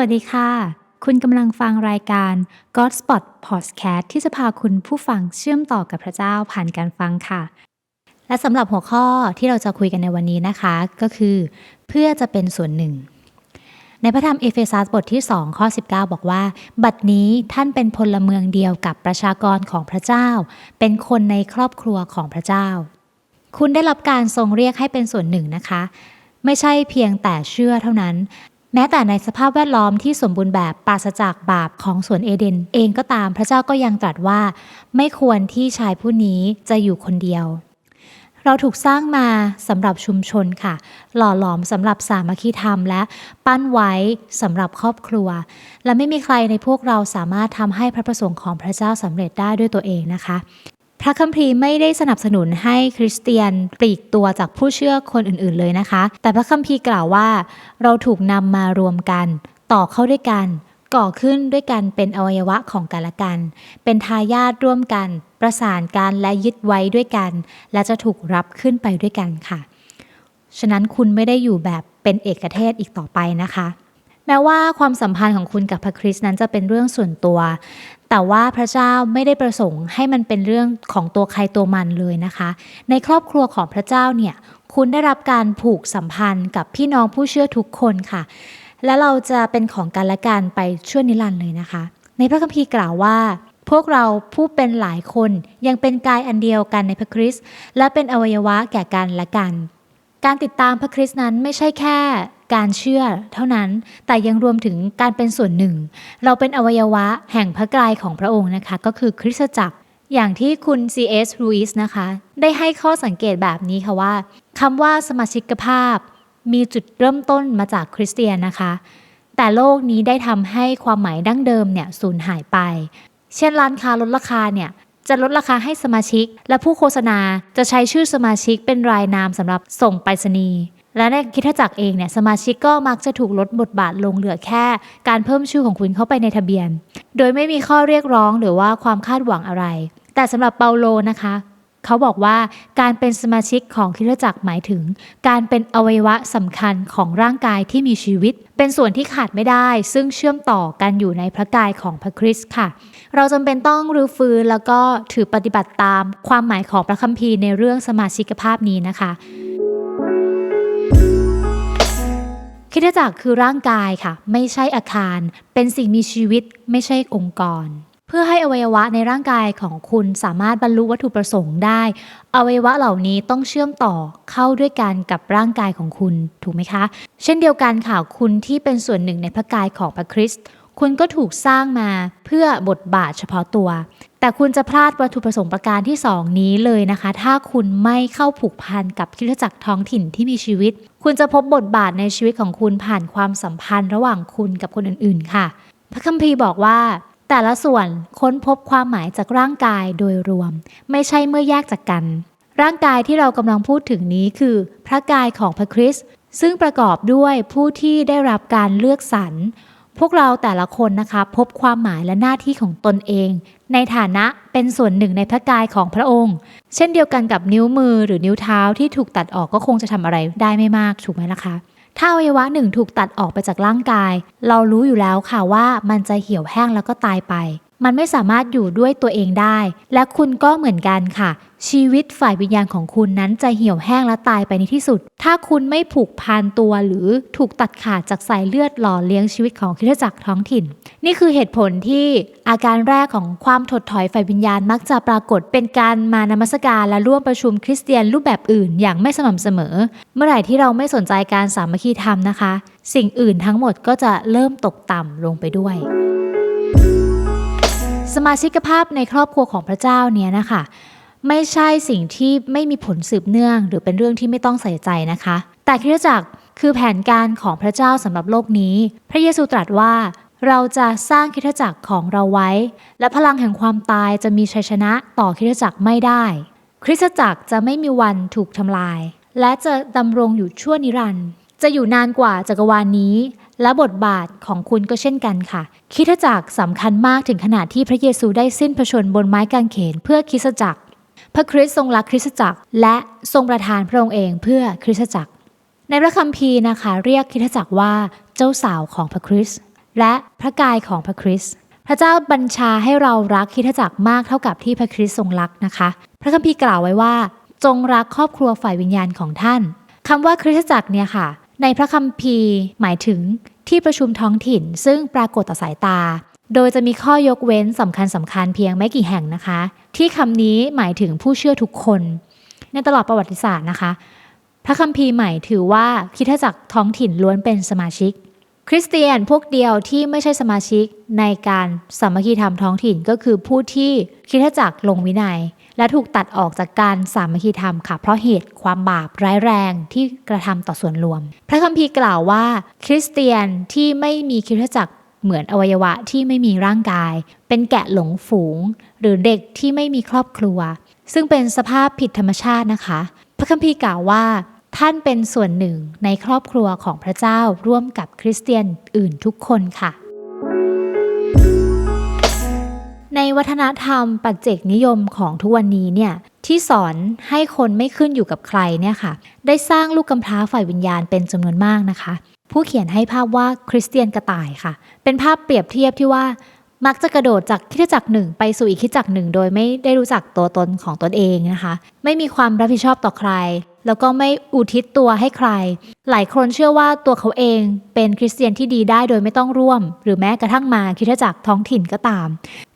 วัสดีค่ะ คุณกำลังฟังรายการ Godspot Podcast ที่จะพาคุณผู้ฟังเชื่อมต่อกับพระเจ้าผ่านการฟังค่ะ และสำหรับหัวข้อที่เราจะคุยกันในวันนี้นะคะ ก็คือ เพื่อจะเป็นส่วนหนึ่ง ในพระธรรมเอเฟซัสบทที่ 2 ข้อ 19 บอกว่า บัดนี้ท่านเป็นพลเมืองเดียวกับประชากรของพระเจ้า เป็นคนในครอบครัวของพระเจ้า คุณได้รับการทรงเรียกให้เป็นส่วนหนึ่งนะคะ ไม่ใช่เพียงแต่เชื่อเท่านั้น แม้แต่ในสภาพแวดล้อมที่สมบูรณ์แบบปราศจากบาปของสวนเอเดน เองก็ตามพระเจ้าก็ยังตรัสว่า ไม่ควรที่ชายผู้นี้จะอยู่คนเดียว เราถูกสร้างมาสำหรับชุมชนค่ะ หล่อหลอมสำหรับสามัคคีธรรม และปั้นไว้สำหรับครอบครัว และไม่มีใครในพวกเราสามารถทำให้พระประสงค์ของพระเจ้าสำเร็จได้ด้วยตัวเองนะคะ พระคัมภีร์ไม่ได้สนับสนุนให้คริสเตียนปลีกตัวจากผู้เชื่อคนอื่นๆเลยนะคะ แต่พระคัมภีร์กล่าวว่า เราถูกนำมารวมกัน ต่อเข้าด้วยกัน ก่อขึ้นด้วยกันเป็นอวัยวะของกันและกัน เป็นทายาทร่วมกัน ประสานกันและยึดไว้ด้วยกัน และจะถูกรับขึ้นไปด้วยกันค่ะ ฉะนั้นคุณไม่ได้อยู่แบบเป็นเอกเทศอีกต่อไปนะคะแม้ว่าความสัมพันธ์ของคุณกับพระคริสต์นั้นจะเป็นเรื่องส่วนตัว แต่ว่าพระเจ้าไม่ได้ประสงค์ให้มันเป็นเรื่องของตัวใครตัวมันเลยนะคะ ในครอบครัวของพระเจ้าเนี่ย คุณได้รับการผูกสัมพันธ์กับพี่น้องผู้เชื่อทุกคนค่ะ และเราจะเป็นของกันและกันไปชั่วนิรันดร์เลยนะคะ ในพระคัมภีร์กล่าวว่า พวกเราผู้เป็นหลายคนยังเป็นกายอันเดียวกันในพระคริสต์และเป็นอวัยวะแก่กันและกัน การติดตามพระคริสต์นั้นไม่ใช่แค่การเชื่อเท่านั้น แต่ยังรวมถึงการเป็นส่วนหนึ่ง เราเป็นอวัยวะแห่งพระกายของพระองค์นะคะ ก็คือคริสตจักร อย่างที่คุณ C.S. Lewis นะคะ ได้ให้ข้อสังเกตแบบนี้ค่ะว่าคำว่าสมาชิกภาพ มีจุดเริ่มต้นมาจากคริสเตียนนะคะ แต่โลกนี้ได้ทำให้ความหมายดั้งเดิมเนี่ยสูญหายไป เช่นร้านค้าลดราคาเนี่ย จะลดราคาให้สมาชิก และผู้โฆษณาจะใช้ชื่อสมาชิกเป็นรายนามสำหรับส่งไปรษณีย์และในคริดจักรเองเนี่ยสมาชิกก็มักจะถูกลดบทบาทลงเหลือแค่ การเพิ่มชื่อของคุณเข้าไปในทะเบียน โดยไม่มีข้อเรียกร้องหรือว่าความคาดหวังอะไร แต่สำหรับเปาโลนะคะ เขาบอกว่าการเป็นสมาชิกของคริสตจักรหมายถึง การเป็นอวัยวะสำคัญของร่างกายที่มีชีวิต เป็นส่วนที่ขาดไม่ได้ ซึ่งเชื่อมต่อกันอยู่ในพระกายของพระคริสต์ค่ะ เราจำเป็นต้องรื้อฟื้นแล้วก็ถือปฏิบัติตามความหมายของพระคัมภีร์ในเรื่องสมาชิกภาพนี้นะคะคริสตจักรคือร่างกายค่ะ ไม่ใช่อาคาร เป็นสิ่งมีชีวิตไม่ใช่องค์กร เพื่อให้อวัยวะในร่างกายของคุณสามารถบรรลุวัตถุประสงค์ได้ อวัยวะเหล่านี้ต้องเชื่อมต่อเข้าด้วยกันกับร่างกายของคุณถูกไหมคะ เช่นเดียวกันค่ะคุณที่เป็นส่วนหนึ่งในพระกายของพระคริสต์คุณก็ถูกสร้างมาเพื่อบทบาทเฉพาะตัว แต่คุณจะพลาดวัตถุประสงค์ประการที่สองนี้เลยนะคะ ถ้าคุณไม่เข้าผูกพันกับคริสตจักรท้องถิ่นที่มีชีวิต คุณจะพบบทบาทในชีวิตของคุณผ่านความสัมพันธ์ระหว่างคุณกับคนอื่นๆ ค่ะ พระคัมภีร์บอกว่า แต่ละส่วนค้นพบความหมายจากร่างกายโดยรวม ไม่ใช่เมื่อแยกจากกัน ร่างกายที่เรากำลังพูดถึงนี้คือ พระกายของพระคริสต์ซึ่งประกอบด้วยผู้ที่ได้รับการเลือกสรรพวกเราแต่ละคนนะคะ พบความหมายและหน้าที่ของตนเอง ในฐานะเป็นส่วนหนึ่งในพระกายของพระองค์ เช่นเดียวกันกับนิ้วมือหรือนิ้วเท้าที่ถูกตัดออกก็คงจะทำอะไรได้ไม่มากถูกไหมล่ะคะ ถ้าอวัยวะหนึ่งถูกตัดออกไปจากร่างกาย เรารู้อยู่แล้วค่ะว่ามันจะเหี่ยวแห้งแล้วก็ตายไป มันไม่สามารถอยู่ด้วยตัวเองได้ และคุณก็เหมือนกันค่ะ ชีวิตฝ่ายวิญญาณของคุณนั้นจะเหี่ยวแห้งและตายไปในที่สุด ถ้าคุณไม่ผูกพันตัวหรือถูกตัดขาดจากสายเลือดหล่อเลี้ยงชีวิตของคริสตจักรท้องถิ่น นี่คือเหตุผลที่อาการแรกของความถดถอยฝ่ายวิญญาณมักจะปรากฏเป็นการมานมัสการและร่วมประชุมคริสเตียนรูปแบบอื่นอย่างไม่สม่ำเสมอ เมื่อไหร่ที่เราไม่สนใจการสามัคคีธรรมนะคะ สิ่งอื่นทั้งหมดก็จะเริ่มตกต่ำลงไปด้วย สมาชิกภาพในครอบครัวของพระเจ้าเนี่ยนะคะไม่ใช่สิ่งที่ไม่มีผลสืบเนื่อง หรือเป็นเรื่องที่ไม่ต้องใส่ใจนะคะ แต่คริสตจักรคือแผนการของพระเจ้าสำหรับโลกนี้ พระเยซูตรัสว่าเราจะสร้างคริสตจักรของเราไว้ และพลังแห่งความตายจะมีชัยชนะต่อคริสตจักรไม่ได้ คริสตจักรจะไม่มีวันถูกทำลาย และจะดำรงอยู่ชั่วนิรันดร์จะอยู่นานกว่าจักรวาลนี้ และบทบาทของคุณก็เช่นกันค่ะคริสตจักรสำคัญมากถึงขนาดที่พระเยซูได้สิ้นพระชนบนไม้กางเขนเพื่อคริสตจักร พระคริสต์ทรงรักคริสตจักร และทรงประทานพระองค์เองเพื่อคริสตจักร ในพระคัมภีร์นะคะ เรียกคริสตจักรว่าเจ้าสาวของพระคริสต์และพระกายของพระคริสต์พระเจ้าบัญชาให้เรารักคิดจักรมากเท่ากับที่พระคริสต์ทรงรักนะคะ พระคัมภีร์กล่าวไว้ว่า จงรักครอบครัวฝ่ายวิญญาณของท่านคำว่าคริสตจักรเนี่ยค่ะ ในพระคัมภีร์หมายถึงที่ประชุมท้องถิ่น ซึ่งปรากฏต่อสายตา โดยจะมีข้อยกเว้นสำคัญสำคัญเพียงไม่กี่แห่งนะคะ ที่คำนี้หมายถึงผู้เชื่อทุกคน ในตลอดประวัติศาสตร์นะคะ พระคัมภีร์ใหม่ถือว่าคริสตจักรท้องถิ่นล้วนเป็นสมาชิก คริสเตียนพวกเดียวที่ไม่ใช่สมาชิกในการสามัคคีธรรมท้องถิ่นก็คือผู้ที่คริสตจักรลงวินัย และถูกตัดออกจากการสามัคคีธรรมค่ะ เพราะเหตุความบาปร้ายแรงที่กระทำต่อส่วนรวม พระคัมภีร์กล่าวว่า คริสเตียนที่ไม่มีคริสตจักรเหมือนอวัยวะที่ไม่มีร่างกาย เป็นแกะหลงฝูง หรือเด็กที่ไม่มีครอบครัว ซึ่งเป็นสภาพผิดธรรมชาตินะคะ พระคัมภีร์กล่าวว่า ท่านเป็นส่วนหนึ่งในครอบครัวของพระเจ้าร่วมกับคริสเตียนอื่นทุกคนค่ะ ในวัฒนธรรมปัจเจกนิยมของทุกวันนี้เนี่ยที่สอนให้คนไม่ขึ้นอยู่กับใครเนี่ยค่ะ ได้สร้างลูกกำพร้าฝ่ายวิญญาณเป็นจำนวนมากนะคะ ผู้เขียนให้ภาพว่าคริสเตียนกระต่ายค่ะ เป็นภาพเปรียบเทียบที่ว่ามักจะกระโดดจากคริสตจักรหนึ่งไปสู่อีกคริสตจักรหนึ่ง โดยไม่ได้รู้จักตัวตนของตนเองนะคะ ไม่มีความรับผิดชอบต่อใคร แล้วก็ไม่อุทิศตัวให้ใคร หลายคนเชื่อว่าตัวเขาเองเป็นคริสเตียนที่ดีได้โดยไม่ต้องร่วม หรือแม้กระทั่งมาคริสตจักรท้องถิ่นก็ตาม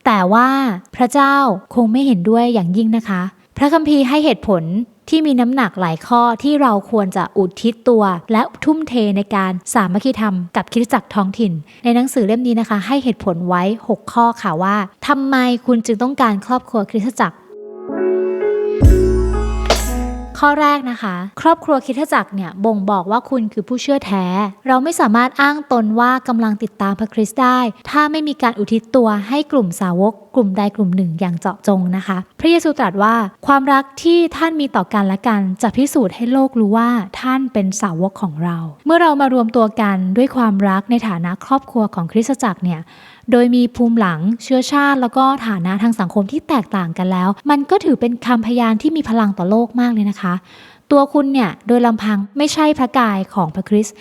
แต่ว่าพระเจ้าคงไม่เห็นด้วยอย่างยิ่งนะคะ พระคัมภีร์ให้เหตุผลที่มีน้ำหนักหลายข้อที่เราควรจะอุทิศตัว และทุ่มเทในการสามัคคีธรรมกับคริสตจักรท้องถิ่น ในหนังสือเล่มนี้นะคะ ให้เหตุผลไว้ 6 ข้อค่ะว่าทำไมคุณจึงต้องการครอบครัวคริสตจักร ข้อแรกนะคะ ครอบครัวคริสตจักรเนี่ยบ่งบอกว่าคุณคือผู้เชื่อแท้ เราไม่สามารถอ้างตนว่ากำลังติดตามพระคริสต์ได้ ถ้าไม่มีการอุทิศตัวให้กลุ่มสาวก กลุ่มใดกลุ่มหนึ่งอย่างเจาะจงนะคะ พระเยซูตรัสว่าความรักที่ท่านมีต่อกันและกัน จะพิสูจน์ให้โลกรู้ว่าท่านเป็นสาวกของเรา เมื่อเรามารวมตัวกันด้วยความรักในฐานะครอบครัวของคริสตจักรเนี่ยโดยมีภูมิหลังเชื้อชาติ แล้วก็ฐานะทางสังคมที่แตกต่างกันแล้ว มันก็ถือเป็นคำพยานที่มีพลังต่อโลกมากเลยนะคะ ตัวคุณเนี่ยโดยลำพังไม่ใช่พระกายของพระคริสต์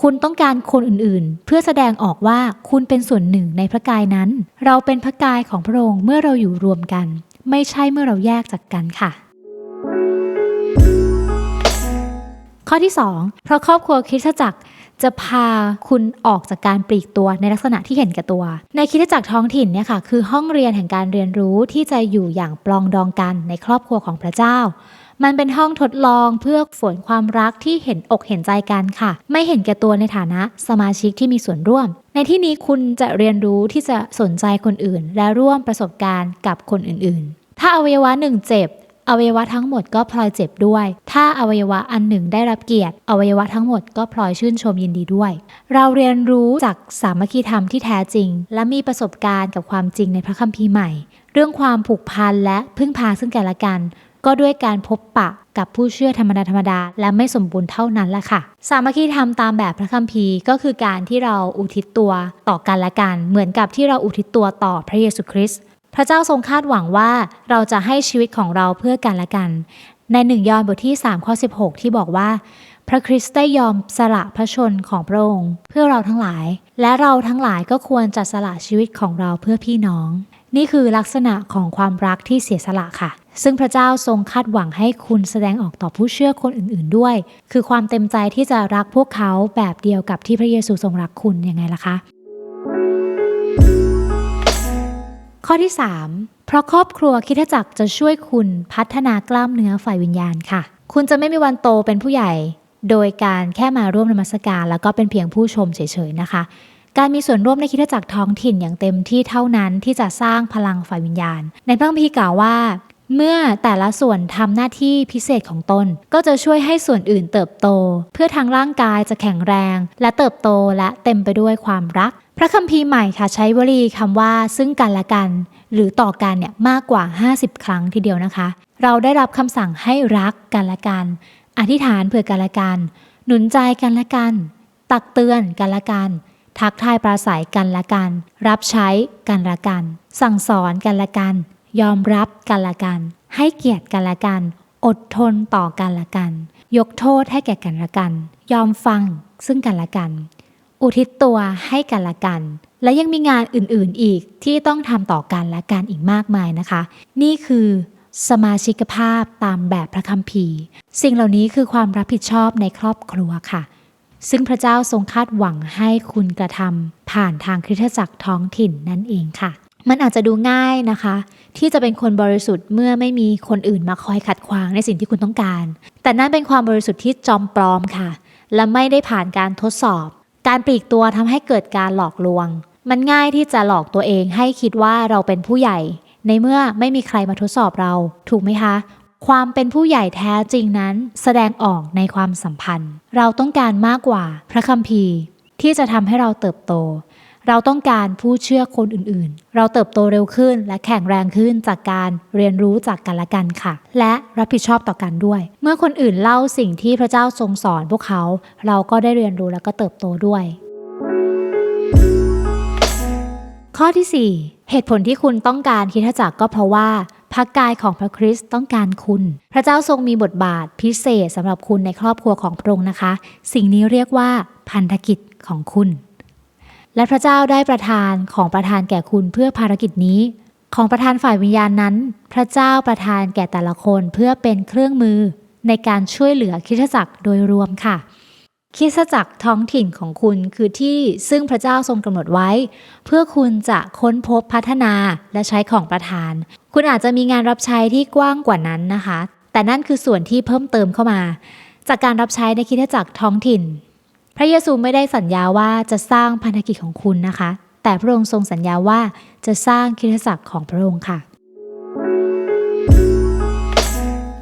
คุณต้องการคนอื่นๆ เพื่อแสดงออกว่าคุณเป็นส่วนหนึ่งในพระกายนั้น เราเป็นพระกายของพระองค์เมื่อเราอยู่รวมกัน ไม่ใช่เมื่อเราแยกจากกันค่ะ ข้อที่ 2 เพราะครอบครัวคริสตจักรจะพาคุณออกจากการปลีกตัวในลักษณะที่เห็นแก่ตัว ในคริสตจักรท้องถิ่นเนี่ยค่ะคือห้องเรียนแห่งการเรียนรู้ที่จะอยู่อย่างปลองดองกันในครอบครัวของพระเจ้า มันเป็นห้องทดลองเพื่อฝนความรักที่เห็นอกเห็นใจกันค่ะ ไม่เห็นแก่ตัวในฐานะสมาชิกที่มีส่วนร่วม ในที่นี้คุณจะเรียนรู้ที่จะสนใจคนอื่น และร่วมประสบการณ์กับคนอื่นๆ ถ้าอวัยวะหนึ่งเจ็บ อวัยวะทั้งหมดก็พลอยเจ็บด้วย ถ้าอวัยวะอันหนึ่งได้รับเกียรติ อวัยวะทั้งหมดก็พลอยชื่นชมยินดีด้วย เราเรียนรู้จากสามัคคีธรรมที่แท้จริง และมีประสบการณ์กับความจริงในพระคัมภีร์ใหม่ เรื่องความผูกพันและพึ่งพาซึ่งกันและกัน ก็ด้วยการพบปะกับผู้เชื่อธรรมดาธรรมดาและไม่สมบูรณ์เท่านั้นแหละค่ะ สามัคคีธรรมตามแบบพระคัมภีร์ก็คือการที่เราอุทิศตัวต่อกันและกัน เหมือนกับที่เราอุทิศตัวต่อพระเยซูคริสต์ พระเจ้าทรงคาดหวังว่าเราจะให้ชีวิตของเราเพื่อกันและกัน ในหนึ่งยอห์นบทที่3ข้อ16 ที่บอกว่า พระคริสต์ได้ยอมสละพระชนของพระองค์เพื่อเราทั้งหลาย และเราทั้งหลายก็ควรจะสละชีวิตของเราเพื่อพี่น้อง นี่คือลักษณะของความรักที่เสียสละค่ะ ซึ่งพระเจ้าทรงคาดหวังให้คุณแสดงออกต่อผู้เชื่อคนอื่น ๆ ด้วย คือความเต็มใจที่จะรักพวกเขาแบบเดียวกับที่พระเยซูทรงรักคุณยังไงล่ะคะ ข้อที่ 3 เพราะครอบครัวคิดจักรจะช่วยคุณพัฒนากล้ามเนื้อฝ่ายวิญญาณค่ะ คุณจะไม่มีวันโตเป็นผู้ใหญ่ โดยการแค่มาร่วมนมัสการ แล้วก็เป็นเพียงผู้ชมเฉยๆนะคะ การมีส่วนร่วมในคิดจักรท้องถิ่นอย่างเต็มที่เท่านั้นที่จะสร้างพลังฝ่ายวิญญาณ ในพระคัมภีร์กล่าวว่าเมื่อแต่ละส่วนทำหน้าที่พิเศษของตน ก็จะช่วยให้ส่วนอื่นเติบโต เพื่อทางร่างกายจะแข็งแรง และเติบโตและเต็มไปด้วยความรัก พระคัมภีร์ใหม่ค่ะใช้วลีคำว่าซึ่งกันและกัน หรือต่อกันเนี่ยมากกว่า 50 ครั้งทีเดียวนะคะ เราได้รับคำสั่งให้รักกันและกัน อธิษฐานเผื่อกันและกัน หนุนใจกันและกัน ตักเตือนกันและกัน ทักทายปราศัยกันและกัน รับใช้กันและกัน สั่งสอนกันและกัน ยอมรับกันและกัน ให้เกียรติกันและกัน อดทนต่อกันและกัน ยกโทษให้แก่กันและกัน ยอมฟังซึ่งกันและกัน อุทิศตัวให้กันและกัน และยังมีงานอื่นๆอีกที่ต้องทำต่อกันและกันอีกมากมายนะคะ นี่คือสมาชิกภาพตามแบบพระคัมภีร์ สิ่งเหล่านี้คือความรับผิดชอบในครอบครัวค่ะ ซึ่งพระเจ้าทรงคาดหวังให้คุณกระทำผ่านทางคริสตจักรท้องถิ่นนั่นเองค่ะ มันอาจจะดูง่ายนะคะ ที่จะเป็นคนบริสุทธิ์เมื่อไม่มีคนอื่นมาคอยขัดขวางในสิ่งที่คุณต้องการ แต่นั่นเป็นความบริสุทธิ์ที่จอมปลอมค่ะ และไม่ได้ผ่านการทดสอบ การปลีกตัวทำให้เกิดการหลอกลวง มันง่ายที่จะหลอกตัวเองให้คิดว่าเราเป็นผู้ใหญ่ ในเมื่อไม่มีใครมาทดสอบเรา ถูกไหมคะ ความเป็นผู้ใหญ่แท้จริงนั้น แสดงออกในความสัมพันธ์ เราต้องการมากกว่าพระคัมภีร์ ที่จะทำให้เราเติบโต เราต้องการผู้เชื่อคนอื่นๆ เราเติบโตเร็วขึ้นและแข็งแรงขึ้นจากการเรียนรู้จากกันและกันค่ะ และรับผิดชอบต่อกันด้วย เมื่อคนอื่นเล่าสิ่งที่พระเจ้าทรงสอนพวกเขา เราก็ได้เรียนรู้แล้วก็เติบโตด้วย ข้อที่ 4 เหตุผลที่คุณต้องการคิดจักรก็เพราะว่าพระกายของพระคริสต์ต้องการคุณ พระเจ้าทรงมีบทบาทพิเศษสำหรับคุณในครอบครัวของพระองค์นะคะ สิ่งนี้เรียกว่าพันธกิจของคุณ และพระเจ้าได้ประทานของประทานแก่คุณเพื่อภารกิจนี้ ของประทานฝ่ายวิญญาณนั้น พระเจ้าประทานแก่แต่ละคนเพื่อเป็นเครื่องมือในการช่วยเหลือคิสตจักรโดยรวมค่ะคิสตจักรท้องถิ่นของคุณคือที่ซึ่งพระเจ้าทรงกำหนดไว้ เพื่อคุณจะค้นพบพัฒนาและใช้ของประทาน คุณอาจจะมีงานรับใช้ที่กว้างกว่านั้นนะคะ แต่นั่นคือส่วนที่เพิ่มเติมเข้ามา จากการรับใช้ในคิสตจักรท้องถิ่น พระเยซูไม่ได้สัญญาว่าจะสร้างพันธกิจของคุณนะคะ แต่พระองค์ทรงสัญญาว่าจะสร้างคริสตจักรของพระองค์ค่ะ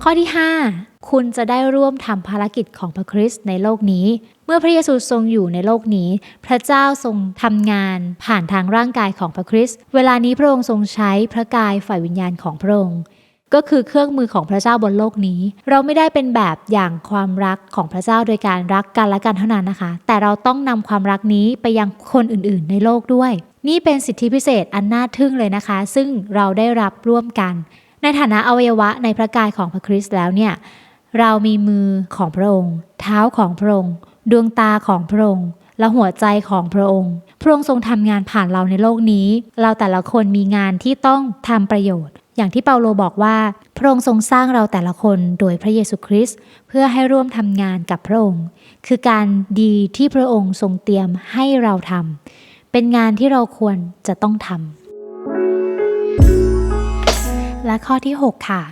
ข้อที่ 5 คุณจะได้ร่วมทำภารกิจของพระคริสต์ในโลกนี้ เมื่อพระเยซูทรงอยู่ในโลกนี้ พระเจ้าทรงทำงานผ่านทางร่างกายของพระคริสต์เวลานี้พระองค์ทรงใช้พระกายฝ่ายวิญญาณของพระองค์ ก็คือเครื่องมือของพระเจ้าบนโลกนี้ เราไม่ได้เป็นแบบอย่างความรักของพระเจ้าโดยการรักกันและกันเท่านั้นนะคะ แต่เราต้องนำความรักนี้ไปยังคนอื่นๆ ในโลกด้วย นี่เป็นสิทธิพิเศษอันน่าทึ่งเลยนะคะ ซึ่งเราได้รับร่วมกัน ในฐานะอวัยวะในพระกายของพระคริสต์แล้วเนี่ยเรามีมือของพระองค์ เท้าของพระองค์ ดวงตาของพระองค์และหัวใจของพระองค์ พระองค์ทรงทำงานผ่านเราในโลกนี้ เราแต่ละคนมีงานที่ต้องทำประโยชน์ อย่างที่เปาโลบอกว่าพระองค์ทรงสร้างเราแต่ละคนโดยพระเยซูคริสต์เพื่อให้ร่วมทำงานกับพระองค์ คือการดีที่พระองค์ทรงเตรียมให้เราทำเป็นงานที่เราควรจะต้องทำและข้อที่ 6 ค่ะ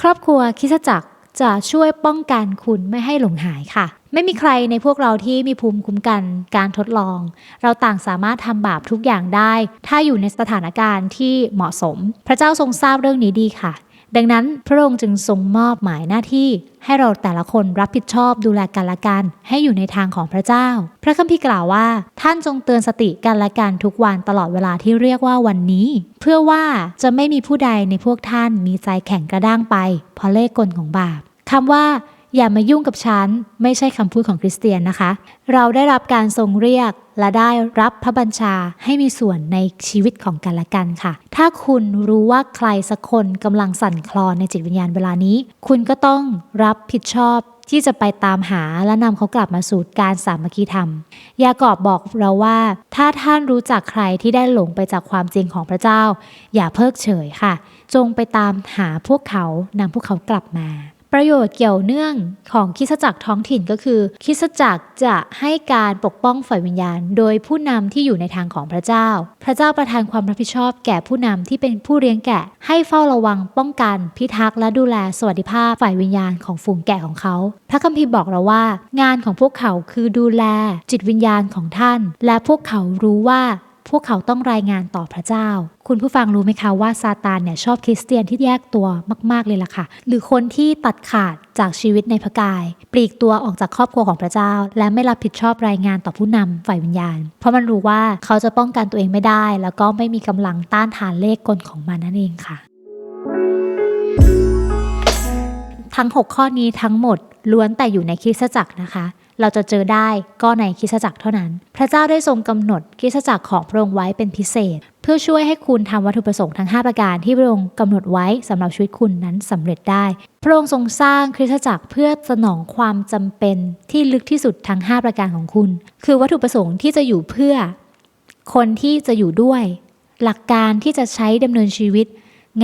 ครอบครัวคิสจักรจะช่วยป้องกันคุณไม่ให้หลงหายค่ะ ไม่มีใครในพวกเราที่มีภูมิคุ้มกันการทดลอง เราต่างสามารถทำบาปทุกอย่างได้ ถ้าอยู่ในสถานการณ์ที่เหมาะสม พระเจ้าทรงทราบเรื่องนี้ดีค่ะ ดังนั้นพระองค์จึงทรงมอบหมายหน้าที่ ให้เราแต่ละคนรับผิดชอบดูแลกันและกัน ให้อยู่ในทางของพระเจ้า พระคัมภีร์กล่าวว่า ท่านจงเตือนสติกันและกันทุกวันตลอดเวลาที่เรียกว่าวันนี้ เพื่อว่าจะไม่มีผู้ใดในพวกท่านมีใจแข็งกระด้างไปเพราะเล่กลของบาปคำว่า อย่ามายุ่งกับฉัน ไม่ใช่คำพูดของคริสเตียนนะคะ เราได้รับการทรงเรียกและได้รับพระบัญชาให้มีส่วนในชีวิตของกันและกันค่ะ ถ้าคุณรู้ว่าใครสักคนกำลังสั่นคลอนในจิตวิญญาณเวลานี้ คุณก็ต้องรับผิดชอบที่จะไปตามหาและนำเขากลับมาสู่การสามัคคีธรรม ยากอบบอกเราว่า ถ้าท่านรู้จักใครที่ได้หลงไปจากความจริงของพระเจ้า อย่าเพิกเฉยค่ะ จงไปตามหาพวกเขานำพวกเขากลับมา ประโยชน์เกี่ยวเนื่องของคิสจักรท้องถิ่นก็คือ คิสจักรจะให้การปกป้องฝ่ายวิญญาณ โดยผู้นำที่อยู่ในทางของพระเจ้า พระเจ้าประทานความรับผิดชอบแก่ผู้นำที่เป็นผู้เลี้ยงแกะ ให้เฝ้าระวังป้องกัน พิทักษ์และดูแลสวัสดิภาพฝ่ายวิญญาณของฝูงแกะของเขา พระคัมภีร์บอกเราว่า งานของพวกเขาคือดูแลจิตวิญญาณของท่าน และพวกเขารู้ว่า พวกเขาต้องรายงานต่อพระเจ้า คุณผู้ฟังรู้ไหมคะว่าซาตานเนี่ยชอบคริสเตียนที่แยกตัวมาก ๆ เลยล่ะค่ะ หรือคนที่ตัดขาดจากชีวิตในพระกาย ปลีกตัวออกจากครอบครัวของพระเจ้า และไม่รับผิดชอบรายงานต่อผู้นำฝ่ายวิญญาณ เพราะมันรู้ว่าเขาจะป้องกันตัวเองไม่ได้ แล้วก็ไม่มีกำลังต้านทานเลขกลของมันนั่นเองค่ะ ทั้ง 6 ข้อนี้ทั้งหมดล้วนแต่อยู่ในคริสตจักรนะคะ เราจะเจอได้ก็ในคริสจักรเท่านั้น พระเจ้าได้ทรงกำหนดคริสจักรของพระองค์ไว้เป็นพิเศษ เพื่อช่วยให้คุณทำวัตถุประสงค์ทั้ง 5 ประการที่พระองค์กำหนดไว้สำหรับชีวิตคุณนั้นสำเร็จได้ พระองค์ทรงสร้างคริสจักรเพื่อสนองความจำเป็นที่ลึกที่สุดทั้ง 5 ประการของคุณ คือวัตถุประสงค์ที่จะอยู่เพื่อ คนที่จะอยู่ด้วย หลักการที่จะใช้ดำเนินชีวิต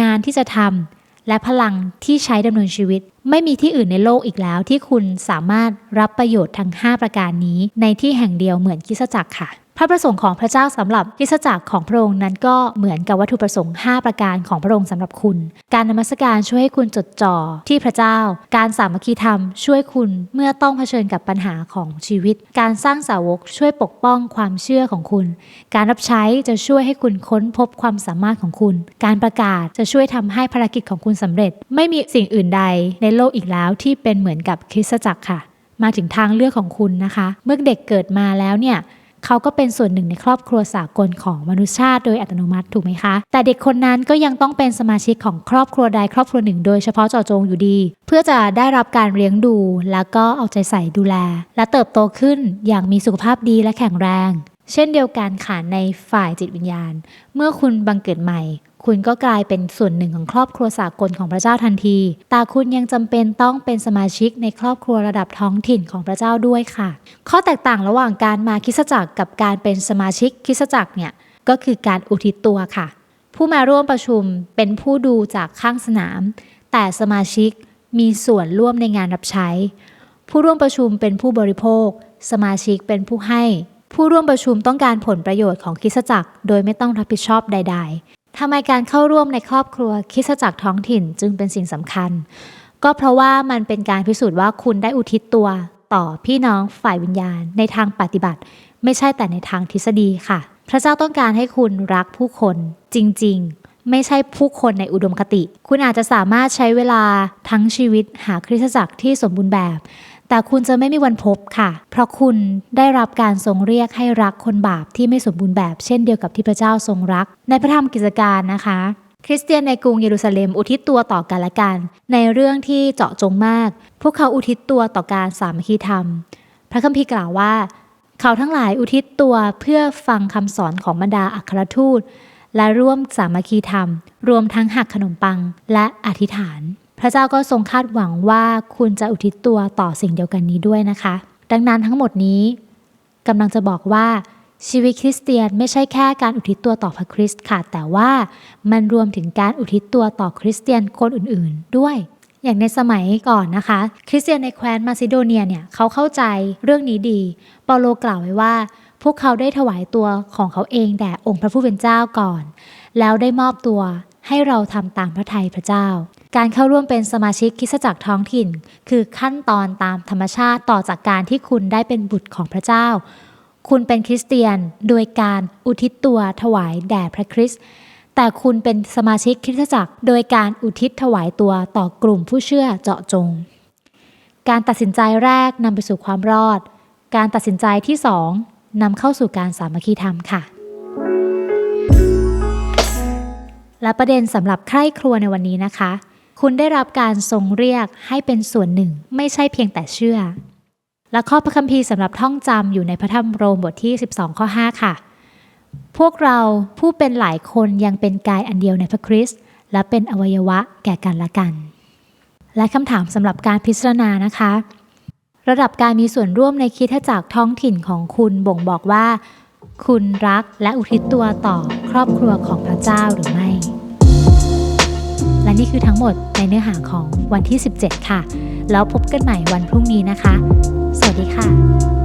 งานที่จะทำและพลังที่ใช้ดำเนินชีวิต ไม่มีที่อื่นในโลกอีกแล้ว ที่คุณสามารถรับประโยชน์ทั้ง 5 ประการนี้ ในที่แห่งเดียวเหมือนคิสจักรค่ะ พระประสงค์ของพระเจ้าสำหรับคริสจักรของพระองค์นั้นก็เหมือนกับวัตถุประสงค์ 5 ประการของพระองค์สำหรับคุณ การนมัสการช่วยให้คุณจดจ่อที่พระเจ้า การสามัคคีธรรมช่วยคุณเมื่อต้องเผชิญกับปัญหาของชีวิต การสร้างสาวกช่วยปกป้องความเชื่อของคุณ การรับใช้จะช่วยให้คุณค้นพบความสามารถของคุณ การประกาศจะช่วยทำให้ภารกิจของคุณสำเร็จ ไม่มีสิ่งอื่นใดในโลกอีกแล้วที่เป็นเหมือนกับคริสตจักรค่ะ มาถึงทางเลือกของคุณนะคะ เมื่อเด็กเกิดมาแล้วเนี่ย เขาก็เป็นส่วนหนึ่งในครอบครัวสากลของมนุษยชาติโดยอัตโนมัติถูกไหมคะ แต่เด็กคนนั้นก็ยังต้องเป็นสมาชิกของครอบครัวใดครอบครัวหนึ่ง โดยเฉพาะเจาะจงอยู่ดี เพื่อจะได้รับการเลี้ยงดู แล้วก็เอาใจใส่ดูแล และเติบโตขึ้นอย่างมีสุขภาพดีและแข็งแรง เช่นเดียวกันค่ะในฝ่ายจิตวิญญาณ เมื่อคุณบังเกิดใหม่ คุณก็กลายเป็นส่วนหนึ่งของครอบครัวสากลของพระเจ้าทันที แต่คุณยังจำเป็นต้องเป็นสมาชิกในครอบครัวระดับท้องถิ่นของพระเจ้าด้วยค่ะ ข้อแตกต่างระหว่างการมาคิสจักรกับการเป็นสมาชิกคิสจักรเนี่ยก็คือการอุทิศตัวค่ะ ผู้มาร่วมประชุมเป็นผู้ดูจากข้างสนาม แต่สมาชิกมีส่วนร่วมในงานรับใช้ ผู้ร่วมประชุมเป็นผู้บริโภค สมาชิกเป็นผู้ให้ ผู้ร่วมประชุมต้องการผลประโยชน์ของคิสจักร โดยไม่ต้องรับผิดชอบใดๆ ทำไมการเข้าร่วมในครอบครัวคริสตจักรท้องถิ่นจึงเป็นสิ่งสำคัญ ก็เพราะว่ามันเป็นการพิสูจน์ว่าคุณได้อุทิศตัวต่อพี่น้องฝ่ายวิญญาณ ในทางปฏิบัติ ไม่ใช่แต่ในทางทฤษฎีค่ะ พระเจ้าต้องการให้คุณรักผู้คนจริงๆ ไม่ใช่ผู้คนในอุดมคติ คุณอาจจะสามารถใช้เวลาทั้งชีวิตหาคริสตจักรที่สมบูรณ์แบบ แต่คุณจะไม่มีวันพบค่ะ เพราะคุณได้รับการทรงเรียกให้รักคนบาปที่ไม่สมบูรณ์แบบเช่นเดียวกับที่พระเจ้าทรงรัก ในพระธรรมกิจการนะคะ คริสเตียนในกรุงเยรูซาเล็มอุทิศตัวต่อกันและกัน ในเรื่องที่เจาะจงมาก พวกเขาอุทิศตัวต่อการสามัคคีธรรม พระคัมภีร์กล่าวว่า เขาทั้งหลายอุทิศตัวเพื่อฟังคำสอนของบรรดาอัครทูตและร่วมสามัคคีธรรม รวมทั้งหักขนมปังและอธิษฐาน ระเจ้าก็ทรงคาดหวังว่าคุณจะอุทิศตัวต่อสิ่งเดียวกันนี้ด้วยนะคะ ดังนั้นทั้งหมดนี้กำลังจะบอกว่าชีวิตคริสเตียนไม่ใช่แค่การอุทิศตัวต่อพระคริสต์ค่ะ แต่ว่ามันรวมถึงการอุทิศตัวต่อคริสเตียนคนอื่นๆ ด้วย อย่างในสมัยก่อนนะคะ คริสเตียนในแคว้นมาซิโดเนียเนี่ยเขาเข้าใจเรื่องนี้ดีเปาโลกล่าวไว้ว่า พวกเขาได้ถวายตัวของเขาเองแด่องค์พระผู้เป็นเจ้าก่อน แล้วได้มอบตัวให้เราทำตามพระทัยพระเจ้า การเข้าร่วมเป็นสมาชิกคริสตจักรท้องถิ่น คือขั้นตอนตามธรรมชาติต่อจากการที่คุณได้เป็นบุตรของพระเจ้า คุณเป็นคริสเตียนโดยการอุทิศตัวถวายแด่พระคริสต์แต่คุณเป็นสมาชิกคริสตจักร โดยการอุทิศถวายตัวต่อกลุ่มผู้เชื่อเจาะจง การตัดสินใจแรกนำไปสู่ความรอด การตัดสินใจที่สองนำเข้าสู่การสามัคคีธรรมค่ะ และประเด็นสำหรับใคร่ครัวในวันนี้นะคะ คุณได้รับการทรงเรียกให้เป็นส่วนหนึ่ง ไม่ใช่เพียงแต่เชื่อ และข้อพระคัมภีร์สำหรับท่องจำอยู่ในพระธรรมโรมบทที่ 12 ข้อ 5 ค่ะ พวกเราผู้เป็นหลายคนยังเป็นกายอันเดียวในพระคริสต์และเป็นอวัยวะแก่กันและกัน และคำถามสำหรับการพิจารณานะคะ ระดับการมีส่วนร่วมในคิดจักรท้องถิ่นของคุณบ่งบอกว่า คุณรักและอุทิศตัวต่อครอบครัวของพระเจ้าหรือไม่ นี่คือทั้งหมดในเนื้อหาของวันที่ 17 ค่ะ แล้วพบกันใหม่วันพรุ่งนี้นะคะ สวัสดีค่ะ